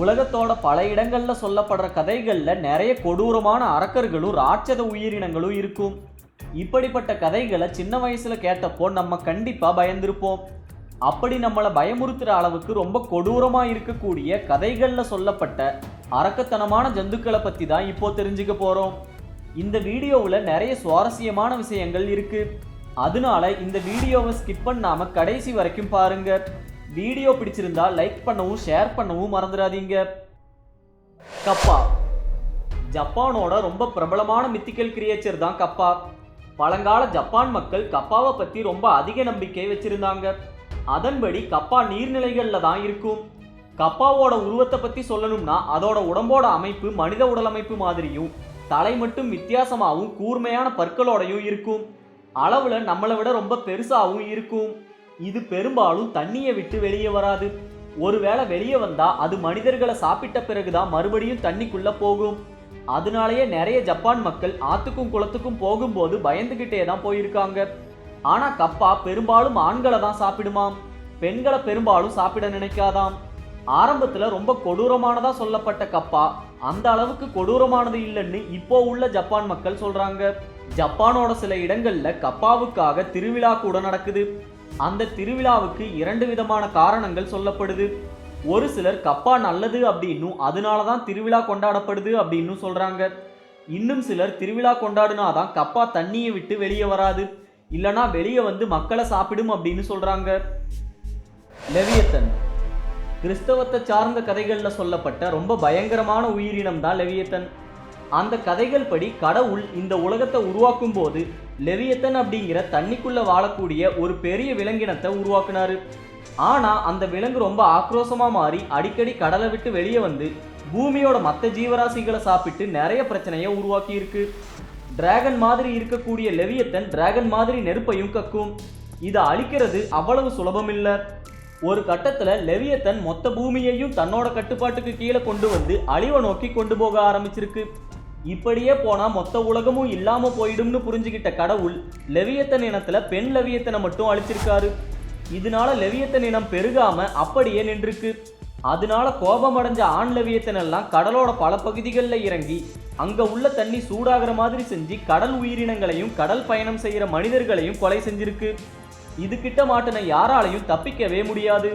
உலகத்தோட பல இடங்கள்ல சொல்லப்படுற கதைகள்ல நிறைய கொடூரமான அரக்கர்களும் ராட்சத உயிரினங்களும் இருக்கும். இப்படிப்பட்ட கதைகளை சின்ன வயசுல கேட்டப்போ நம்ம கண்டிப்பா பயந்திருப்போம். அப்படி நம்மளை பயமுறுத்துற அளவுக்கு ரொம்ப கொடூரமா இருக்கக்கூடிய கதைகள்ல சொல்லப்பட்ட அரக்கத்தனமான ஜந்துக்களை பத்தி தான் இப்போ தெரிஞ்சுக்க போறோம். இந்த வீடியோவில் நிறைய சுவாரஸ்யமான விஷயங்கள் இருக்கு. அதனால இந்த வீடியோவை ஸ்கிப் பண்ணாம கடைசி வரைக்கும் பாருங்க. வீடியோ பிடிச்சிருந்தா லைக் பண்ணவும் ஷேர் பண்ணவும் மறந்துடாதீங்க. கப்பா. ஜப்பானோட ரொம்ப பிரபலமான மித்திக்கல் கிரியேச்சர் தான் கப்பா. பழங்கால ஜப்பான் மக்கள் கப்பாவை பற்றி ரொம்ப அதிக நம்பிக்கை வச்சிருந்தாங்க. அதன்படி கப்பா நீர்நிலைகளில் தான் இருக்கும். கப்பாவோட உருவத்தை பற்றி சொல்லணும்னா அதோட உடம்போட அமைப்பு மனித உடலமைப்பு மாதிரியும் தலை மட்டும் வித்தியாசமாகவும் கூர்மையான பற்களோடையும் இருக்கும். அளவில் நம்மளை விட ரொம்ப பெருசாகவும் இருக்கும். இது பெரும்பாலும் தண்ணியை விட்டு வெளியே வராது. ஒருவேளை வெளியே வந்தா அது மனிதர்களை சாப்பிட்ட பிறகுதான் மறுபடியும் தண்ணிக்குள்ள போகும். அதனாலேயே நிறைய ஜப்பான் மக்கள் ஆத்துக்கும் குளத்துக்கும் போகும்போது பயந்துகிட்டே தான் போயிருக்காங்க. ஆனா கப்பா பெரும்பாலும் ஆண்களை தான் சாப்பிடுமாம். பெண்களை பெரும்பாலும் சாப்பிட நினைக்காதாம். ஆரம்பத்துல ரொம்ப கொடூரமானதா சொல்லப்பட்ட கப்பா அந்த அளவுக்கு கொடூரமானது இல்லைன்னு இப்போ உள்ள ஜப்பான் மக்கள் சொல்றாங்க. ஜப்பானோட சில இடங்கள்ல கப்பாவுக்காக திருவிழா கூட நடக்குது. அந்த திருவிழாவுக்கு இரண்டு விதமான காரணங்கள் சொல்லப்படுது. ஒரு சிலர் கப்பா நல்லது அப்படின்னும் அதனால தான் திருவிழா கொண்டாடப்படுது அப்படின்னும் சொல்கிறாங்க இன்னும் சிலர் திருவிழா கொண்டாடுனாதான் கப்பா தண்ணியை விட்டு வெளியே வராது. இல்லைனா வெளியே வந்து மக்களை சாப்பிடும் அப்படின்னு சொல்கிறாங்க லெவியத்தன். கிறிஸ்தவத்தை சார்ந்த கதைகளில் சொல்லப்பட்ட ரொம்ப பயங்கரமான உயிரினம் தான் லெவியத்தன். அந்த கதைகள் படி கடவுள் இந்த உலகத்தை உருவாக்கும் போது லெவியத்தன் அப்படிங்கிற தண்ணிக்குள்ள வாழக்கூடிய ஒரு பெரிய விலங்கினத்தை உருவாக்குனாரு. ஆனா அந்த விலங்கு ரொம்ப ஆக்ரோஷமாக மாறி அடிக்கடி கடலை விட்டு வெளியே வந்து பூமியோட மற்ற ஜீவராசிகளை சாப்பிட்டு நிறைய பிரச்சனையை உருவாக்கி இருக்கு டிராகன் மாதிரி இருக்கக்கூடிய லெவியத்தன் டிராகன் மாதிரி நெருப்பையும் கக்கும். இதை அழிக்கிறது அவ்வளவு சுலபம் இல்லை ஒரு கட்டத்தில் லெவியத்தன் மொத்த பூமியையும் தன்னோட கட்டுப்பாட்டுக்கு கீழே கொண்டு வந்து அழிவை நோக்கி கொண்டு போக ஆரம்பிச்சிருக்கு. இப்படியே போனா மொத்த உலகமும் இல்லாம போயிடும்னு புரிஞ்சுக்கிட்ட கடவுள் லெவியத்தன் இனத்துல பெண் லெவியத்தனை மட்டும் அழிச்சிருக்காரு. இதனால லெவியத்தன் இனம் பெருகாம அப்படியே நின்றுருக்கு. அதனால கோபமடைஞ்ச ஆண் லெவியத்தன் எல்லாம் கடலோட பல பகுதிகளில் இறங்கி அங்க உள்ள தண்ணி சூடாகிற மாதிரி செஞ்சு கடல் உயிரினங்களையும் கடல் பயணம் செய்யற மனிதர்களையும் கொலை செஞ்சிருக்கு. இது கிட்ட மாட்டின யாராலையும் தப்பிக்கவே முடியாது.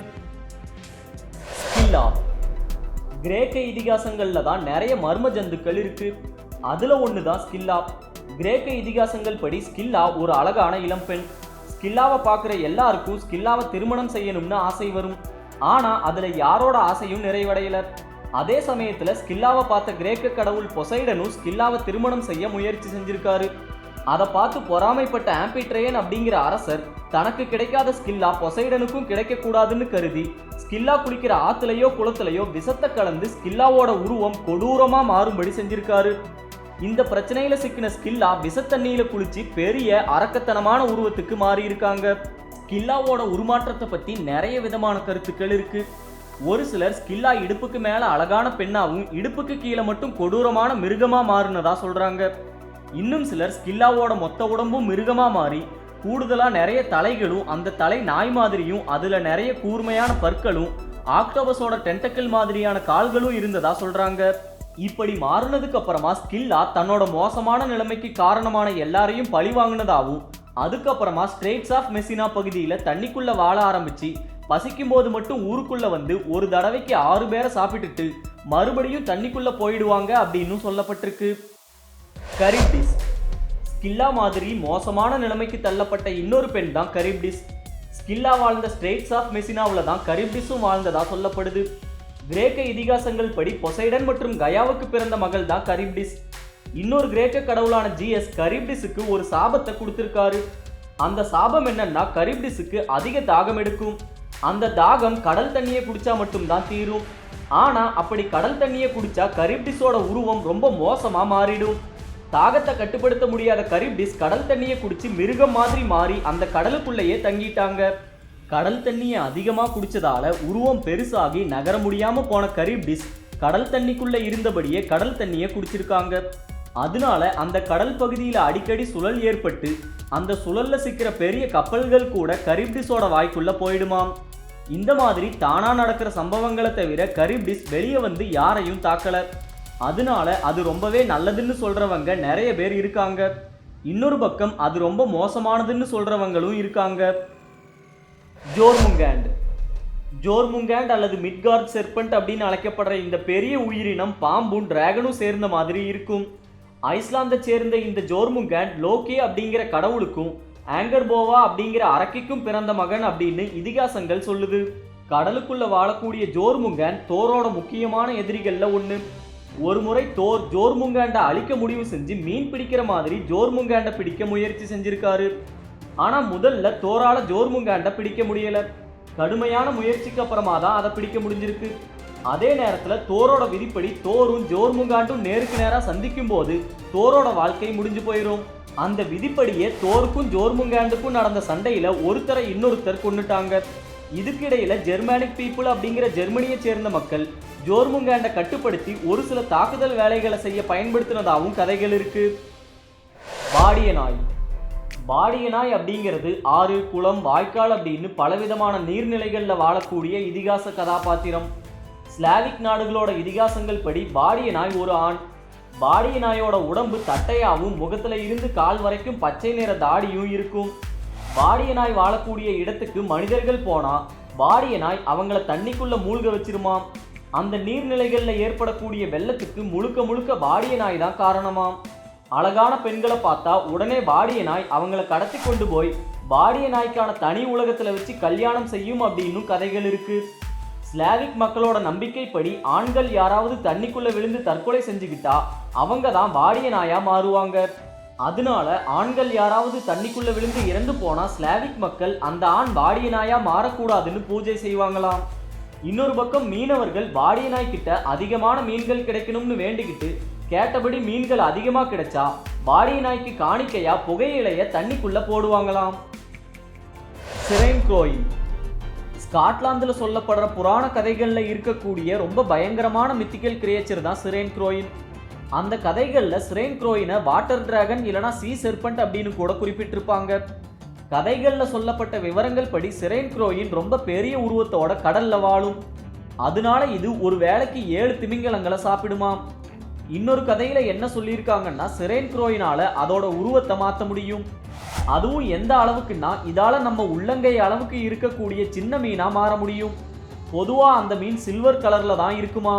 கிரேக்க இதிகாசங்களில் தான் நிறைய மர்ம ஜந்துக்கள் இருக்குது அதுல ஒன்று தான் ஸ்கில்லா. கிரேக்க இதிகாசங்கள் படி ஸ்கில்லா ஒரு அழகான இளம்பெண் ஸ்கில்லாவை பார்க்குற எல்லாருக்கும் ஸ்கில்லாவை திருமணம் செய்யணும்னு ஆசை வரும். ஆனா அதுல யாரோட ஆசையும் நிறைவடையல. அதே சமயத்துல ஸ்கில்லாவை பார்த்த கிரேக்க கடவுள் பொசைடனும் ஸ்கில்லாவை திருமணம் செய்ய முயற்சி செஞ்சிருக்காரு. அதை பார்த்து பொறாமைப்பட்ட ஆம்பிட்ரேயன் அப்படிங்கிற அரசர் தனக்கு கிடைக்காத ஸ்கில்லா பொசைடனுக்கும் கிடைக்கக்கூடாதுன்னு கருதி ஸ்கில்லா குளிக்கிற ஆத்துலையோ குளத்துலயோ விஷத்தை கலந்து ஸ்கில்லாவோட உருவம் கொடூரமா மாறும்படி செஞ்சிருக்காரு. இந்த பிரச்சனையில சிக்கின ஸ்கில்லா விஷத்தண்ணியில குளிச்சு பெரிய அரக்கத்தனமான உருவத்துக்கு மாறி இருக்காங்க ஸ்கில்லாவோட உருமாற்றத்தை பத்தி நிறைய விதமான கருத்துக்கள் இருக்கு. ஒரு சிலர் ஸ்கில்லா இடுப்புக்கு மேல அழகான பெண்ணாவும் இடுப்புக்கு கீழே மட்டும் கொடூரமான மிருகமா மாறினதா சொல்றாங்க. இன்னும் சிலர் ஸ்கில்லாவோட மொத்த உடம்பும் மிருகமா மாறி கூடுதலா நிறைய தலைகளும் அந்த தலை நாய் மாதிரியும் அதுல நிறைய கூர்மையான பற்களும் ஆக்டோபஸோட டென்டக்கிள் மாதிரியான கால்களும் இருந்ததா சொல்றாங்க. இப்படி மாறினதுக்கு அப்புறமா ஸ்கில்லா தன்னோட மோசமான நிலைமைக்கு காரணமான எல்லாரையும் பழி வாங்கினதாகவும் அதுக்கப்புறமா ஸ்ட்ரெயிட்ஸ் ஆஃப் மெசினா பகுதியில் தண்ணிக்குள்ள வாழ ஆரம்பிச்சு பசிக்கும் போது மட்டும் ஊருக்குள்ள வந்து ஒரு தடவைக்கு ஆறு பேரை சாப்பிட்டுட்டு மறுபடியும் தண்ணிக்குள்ள போயிடுவாங்க அப்படின்னு சொல்லப்பட்டிருக்கு. கரிப்டிஸ். ஸ்கில்லா மாதிரி மோசமான நிலைமைக்கு தள்ளப்பட்ட இன்னொரு பெண் தான் கரிப்டிஸ். ஸ்கில்லா வாழ்ந்த ஸ்ட்ரெயிட்ஸ் ஆஃப் மெசினாவில் தான் கரிப்டிஸும் வாழ்ந்ததா சொல்லப்படுது. கிரேக்க இதிகாசங்கள் படி பொசைடன் மற்றும் கயாவுக்கு பிறந்த மகள் தான் கரிப்டிஸ். இன்னொரு கிரேக்க கடவுளான ஜிஎஸ் கரிப்டிஸுக்கு ஒரு சாபத்தை கொடுத்திருக்காரு. அந்த சாபம் என்னன்னா கரிப்டிஸுக்கு அதிக தாகம் எடுக்கும். அந்த தாகம் கடல் தண்ணியை குடிச்சா மட்டும்தான் தீரும். ஆனா அப்படி கடல் தண்ணியை குடிச்சா கரிப்டிஸோட உருவம் ரொம்ப மோசமா மாறிடும். தாகத்தை கட்டுப்படுத்த முடியாத கரிப்டிஸ் கடல் தண்ணியை குடிச்சு மிருகம் மாதிரி மாறி அந்த கடலுக்குள்ளேயே தங்கிட்டாங்க. கடல் தண்ணியை அதிகமாக குடித்ததால் உருவம் பெருசாகி நகர முடியாமல் போன கரீப்டிஸ் கடல் தண்ணிக்குள்ளே இருந்தபடியே கடல் தண்ணியை குடிச்சிருக்காங்க. அதனால அந்த கடல் பகுதியில் அடிக்கடி சுழல் ஏற்பட்டு அந்த சுழல்ல சிக்கிற பெரிய கப்பல்கள் கூட கரீப்டிஸோட வாய்க்குள்ள போயிடுமாம். இந்த மாதிரி தானா நடக்கிற சம்பவங்களை தவிர கரீப்டிஸ் வெளியே வந்து யாரையும் தாக்கல. அதனால அது ரொம்பவே நல்லதுன்னு சொல்றவங்க நிறைய பேர் இருக்காங்க. இன்னொரு பக்கம் அது ரொம்ப மோசமானதுன்னு சொல்றவங்களும் இருக்காங்க. ஜோர்முங்கேண்ட். ஜோர்முங்கேண்ட் அல்லது மிட்கார்ட் செர்பண்ட் அப்படின்னு அழைக்கப்படுற இந்த பெரிய உயிரினம் பாம்பும் டிராகனும் சேர்ந்த மாதிரி இருக்கும். ஐஸ்லாந்தை சேர்ந்த இந்த ஜோர்முங்கேண்ட் லோகே அப்படிங்கிற கடவுளுக்கும் ஆங்கர்போவா அப்படிங்கிற அரக்கிக்கும் பிறந்த மகன் அப்படின்னு இதிகாசங்கள் சொல்லுது. கடலுக்குள்ள வாழக்கூடிய ஜோர்முங்கேண்ட் தோரோட முக்கியமான எதிரிகள்ல ஒன்று ஒரு முறை தோர் ஜோர்முங்காண்டை அழிக்க முடிவு செஞ்சு மீன் பிடிக்கிற மாதிரி ஜோர்முங்காண்டை பிடிக்க முயற்சி செஞ்சிருக்காரு. ஆனா முதல்ல தோரால ஜோர்முங்காண்டை பிடிக்க முடியல. கடுமையான முயற்சிக்கு அப்புறமா தான் அதை பிடிக்க முடிஞ்சிருக்கு. அதே நேரத்துல தோரோட விதிப்படி தோரும் ஜோர்முங்காண்டும் நேருக்கு நேரா சந்திக்கும் போது தோரோட வாழ்க்கை முடிஞ்சு போயிடும் அந்த விதிப்படியே தோருக்கும் ஜோர்முங்காண்டுக்கும் நடந்த சண்டையில ஒருத்தரை இன்னொருத்தர் கொன்னுட்டாங்க. இதுக்கிடையில ஜெர்மானிக் பீப்புள் அப்படிங்கிற ஜெர்மனியை சேர்ந்த மக்கள் ஜோர்முங்காண்டை கட்டுப்படுத்தி ஒரு சில தாக்குதல் வேலைகளை செய்ய பயன்படுத்தினதாகவும் கதைகள் இருக்கு. பாடிய நாய். பாடிய நாய் அப்படிங்கிறது ஆறு குளம் வாய்க்கால் அப்படின்னு பலவிதமான நீர்நிலைகளில் வாழக்கூடிய இதிகாச கதாபாத்திரம். ஸ்லாவிக் நாடுகளோட இதிகாசங்கள் படி பாடிய நாய் ஒரு ஆண். பாடிய நாயோட உடம்பு தட்டையாகவும் முகத்தில் இருந்து கால் வரைக்கும் பச்சை நிற தாடியும் இருக்கும். பாடிய நாய் வாழக்கூடிய இடத்துக்கு மனிதர்கள் போனால் பாடிய நாய் அவங்கள தண்ணிக்குள்ளே மூழ்க வச்சிருமாம். அந்த நீர்நிலைகளில் ஏற்படக்கூடிய வெள்ளத்துக்கு முழுக்க முழுக்க பாடிய நாய் தான் காரணமாம். அழகான பெண்களை பார்த்தா உடனே பாடிய நாய் அவங்கள கடத்தி கொண்டு போய் பாடிய நாய்க்கான தனி உலகத்தில் வச்சு கல்யாணம் செய்யும் அப்படின்னும் கதைகள் இருக்கு. ஸ்லாவிக் மக்களோட நம்பிக்கைப்படி ஆண்கள் யாராவது தண்ணிக்குள்ள விழுந்து தற்கொலை செஞ்சுக்கிட்டா அவங்க தான் வாடிய நாயா மாறுவாங்க. அதனால ஆண்கள் யாராவது தண்ணிக்குள்ள விழுந்து இறந்து போனா ஸ்லாவிக் மக்கள் அந்த ஆண் வாடிய நாயா மாறக்கூடாதுன்னு பூஜை செய்வாங்களாம். இன்னொரு பக்கம் மீனவர்கள் வாடிய நாய்கிட்ட அதிகமான மீன்கள் கிடைக்கணும்னு வேண்டிக்கிட்டு கேட்டபடி மீன்கள் அதிகமாக கிடைச்சா வாடிய நாய்க்கு காணிக்கையா புகையிலைய தண்ணிக்குள்ள போடுவாங்களாம். சிரைன் கோயில். ஸ்காட்லாந்தில் சொல்லப்படுற புராண கதைகளில் இருக்கக்கூடிய ரொம்ப பயங்கரமான மித்திக்கல் கிரியேச்சர் தான் சிரேன் குரோயின் அந்த கதைகளில் சிரேன் குரோயினை வாட்டர் டிராகன் இல்லைனா சீ செர்பண்ட் அப்படின்னு கூட குறிப்பிட்டிருப்பாங்க. கதைகளில் சொல்லப்பட்ட விவரங்கள் படி சிரேன் குரோயின் ரொம்ப பெரிய உருவத்தோட கடல்ல வாழும். அதனால இது ஒரு வேளைக்கு ஏழு திமிங்கலங்களை சாப்பிடுமாம். இன்னொரு கதையில என்ன சொல்லியிருக்காங்கன்னா சிரேன் குரோயினால அதோட உருவத்தை மாற்ற முடியும். அதுவும் எந்த அளவுக்குன்னா இதால நம்ம உள்ளங்கை அளவுக்கு இருக்கக்கூடிய சின்ன மீனா மாற முடியும். பொதுவா அந்த மீன் சில்வர் கலர்ல தான் இருக்குமா?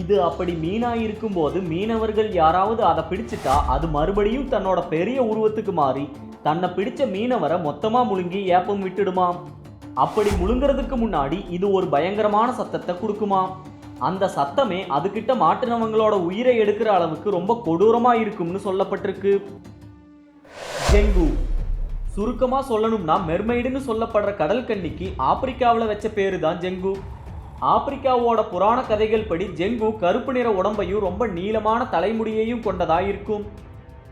இது அப்படி மீனா இருக்கும்போது மீனவர்கள் யாராவது அதை பிடிச்சிட்டா அது மறுபடியும் தன்னோட பெரிய உருவத்துக்கு மாறி தன்னை பிடிச்ச மீனவரை மொத்தமா முழுங்கி ஏப்பம் விட்டுடுமாம். அப்படி முழுங்குறதுக்கு முன்னாடி இது ஒரு பயங்கரமான சத்தத்தை கொடுக்குமாம். அந்த சத்தமே அதுகிட்ட மாட்டினவங்களோட உயிரை எடுக்கிற அளவுக்கு ரொம்ப கொடூரமாக இருக்கும்னு சொல்லப்பட்டிருக்கு. டெங்கு. சுருக்கமாக சொல்லணும்னா மெர்மைடுன்னு சொல்லப்படுற கடல் கன்னிக்கு ஆப்பிரிக்காவில் வச்ச பேரு தான் ஜெங்கு ஆப்பிரிக்காவோட புராண கதைகள் படி ஜெங்கு கருப்பு நிற உடம்பையும் ரொம்ப நீளமான தலைமுடியையும் கொண்டதாக இருக்கும்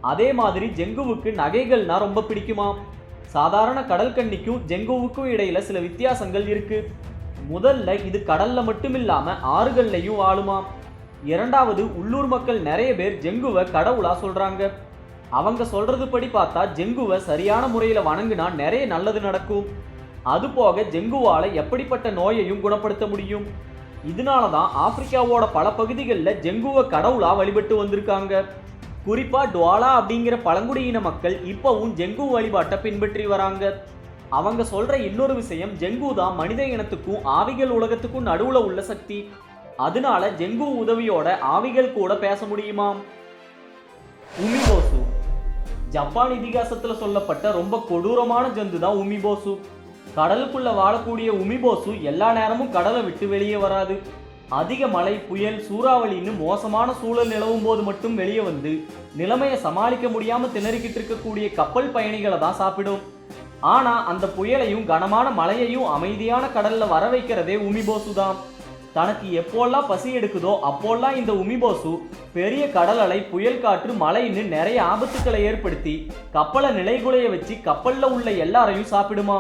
அதே மாதிரி ஜெங்குவுக்கு நகைகள்னா ரொம்ப பிடிக்குமா சாதாரண கடல் கன்னிக்கும் ஜெங்குவுக்கும் இடையில சில வித்தியாசங்கள் இருக்குது முதல்ல இது கடல்ல மட்டும் இல்லாம ஆறுகள்லையும் வாழுமாம் இரண்டாவது உள்ளூர் மக்கள் நிறைய பேர் ஜெங்குவை கடவுளா சொல்றாங்க. அவங்க சொல்றது படி பார்த்தா ஜெங்குவை சரியான முறையில வணங்குனா நிறைய நல்லது நடக்கும். அது போக ஜெங்குவால எப்படிப்பட்ட நோயையும் குணப்படுத்த முடியும்? இதனால தான் ஆப்பிரிக்காவோட பல பகுதிகளில் ஜெங்குவை கடவுளா வழிபட்டு வந்திருக்காங்க. குறிப்பா டுவாலா அப்படிங்கிற பழங்குடியின மக்கள் இப்பவும் ஜெங்கு வழிபாட்டை பின்பற்றி வராங்க. அவங்க சொல்ற இன்னொரு விஷயம் ஜெங்கு தான் மனித இனத்துக்கும் ஆவிகள் உலகத்துக்கும் நடுவுல உள்ள சக்தி. அதனால ஜெங்கு உதவியோட ஆவிகள் கூட பேச முடியுமாம் உமிபோசு. ஜப்பான் இதிகாசத்துல சொல்லப்பட்ட ரொம்ப கொடூரமான ஜந்து தான் உமிபோசு. கடலுக்குள்ள வாழக்கூடிய உமிபோசு எல்லா நேரமும் கடலை விட்டு வெளியே வராது. அதிக மழை புயல் சூறாவளின்னு மோசமான சூழல் நிலவும் போது மட்டும் வெளியே வந்து நிலைமையை சமாளிக்க முடியாம திணறிக்கிட்டு இருக்கக்கூடிய கப்பல் பயணிகளை தான் சாப்பிடும். ஆனா அந்த புயலையும் கனமான மழையையும் அமைதியான கடல்ல வர வைக்கிறதே உமிபோசு தான் தனக்கு எப்போல்லாம் பசி எடுக்குதோ அப்போல்லாம் இந்த உமிபோசு பெரிய கடல் அலை புயல் காற்று மழைன்னு நிறைய ஆபத்துக்களை ஏற்படுத்தி கப்பலை நிலைகுலைய வச்சு கப்பல்ல உள்ள எல்லாரையும் சாப்பிடுமா?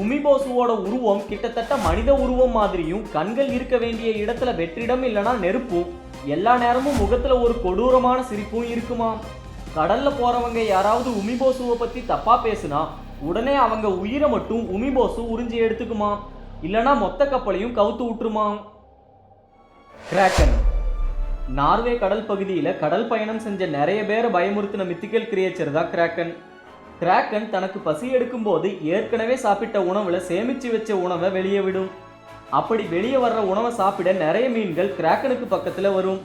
உமிபோசுவோட உருவம் கிட்டத்தட்ட மனித உருவம் மாதிரியும் கண்கள் இருக்க வேண்டிய இடத்துல வெற்றிடம் இல்லைனா நெருப்பும் எல்லா நேரமும் முகத்துல ஒரு கொடூரமான சிரிப்பும் இருக்குமாம் கடல்ல போறவங்க யாராவது உமிபோசுவை பத்தி தப்பா பேசுனா உடனே அவங்க உயிரை மட்டும் உமிபோசு உறிஞ்சி எடுத்துக்குமா? இல்லனா மொத்த கப்பலையும் கவுத்து விட்டுருமா? கிராக்கன் நார்வே கடல் பகுதியில் கடல் பயணம் செஞ்ச நிறைய பேரை பயமுறுத்தின மித்திக்கல் கிரியேச்சர் தான் கிராக்கன் கிராக்கன் தனக்கு பசி எடுக்கும் போது ஏற்கனவே சாப்பிட்ட உணவுல சேமிச்சு வச்ச உணவை வெளியே விடும். அப்படி வெளியே வர்ற உணவை சாப்பிட நிறைய மீன்கள் கிராக்கனுக்கு பக்கத்துல வரும்.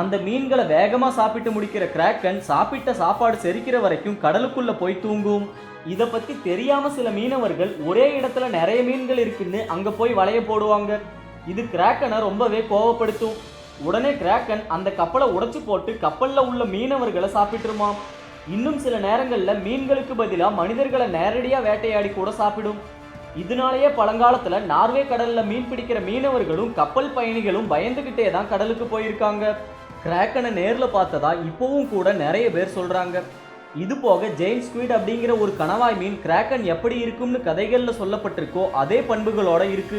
அந்த மீன்களை வேகமா சாப்பிட்டு முடிக்கிற கிராக்கன் சாப்பிட்ட சாப்பாடு செரிக்கிற வரைக்கும் கடலுக்குள்ள போய் தூங்கும். இதை பத்தி தெரியாம சில மீனவர்கள் ஒரே இடத்துல நிறைய மீன்கள் இருக்குன்னு அங்க போய் வலைய போடுவாங்க. இது கிராக்கனை ரொம்பவே கோவப்படுத்தும். உடனே கிராக்கன் அந்த கப்பலை உடைச்சு போட்டு கப்பலில் உள்ள மீனவர்களை சாப்பிட்டுருமாம். இன்னும் சில நேரங்களில் மீன்களுக்கு பதிலாக மனிதர்களை நேரடியாக வேட்டையாடி கூட சாப்பிடும். இதனாலேயே பழங்காலத்தில் நார்வே கடலில் மீன் பிடிக்கிற மீனவர்களும் கப்பல் பயணிகளும் பயந்துக்கிட்டே தான் கடலுக்கு போயிருக்காங்க. கிராக்கனை நேரில் பார்த்ததா இப்போவும் கூட நிறைய பேர் சொல்கிறாங்க இது போக ஜெயின் ஸ்குவிட் அப்படிங்கிற ஒரு கணவாய் மீன் கிராக்கன் எப்படி இருக்கும்னு கதைகளில் சொல்லப்பட்டிருக்கோ அதே பண்புகளோட இருக்கு.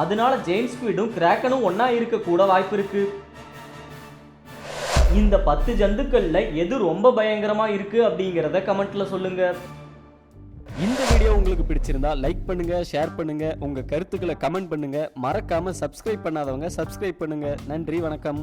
அதனால ஜெயின் ஸ்குவிடும் கிராக்கனும் ஒன்றா இருக்க கூட வாய்ப்பு இருக்கு. இந்த பத்து ஜந்துக்கள்ல எது ரொம்ப பயங்கரமா இருக்கு அப்படிங்கிறத கமெண்ட்ல சொல்லுங்க. இந்த வீடியோ உங்களுக்கு பிடிச்சிருந்தா லைக் பண்ணுங்க ஷேர் பண்ணுங்க உங்க கருத்துக்களை கமெண்ட் பண்ணுங்க. மறக்காம சப்ஸ்கிரைப் பண்ணாதவங்க சப்ஸ்கிரைப் பண்ணுங்க. நன்றி வணக்கம்.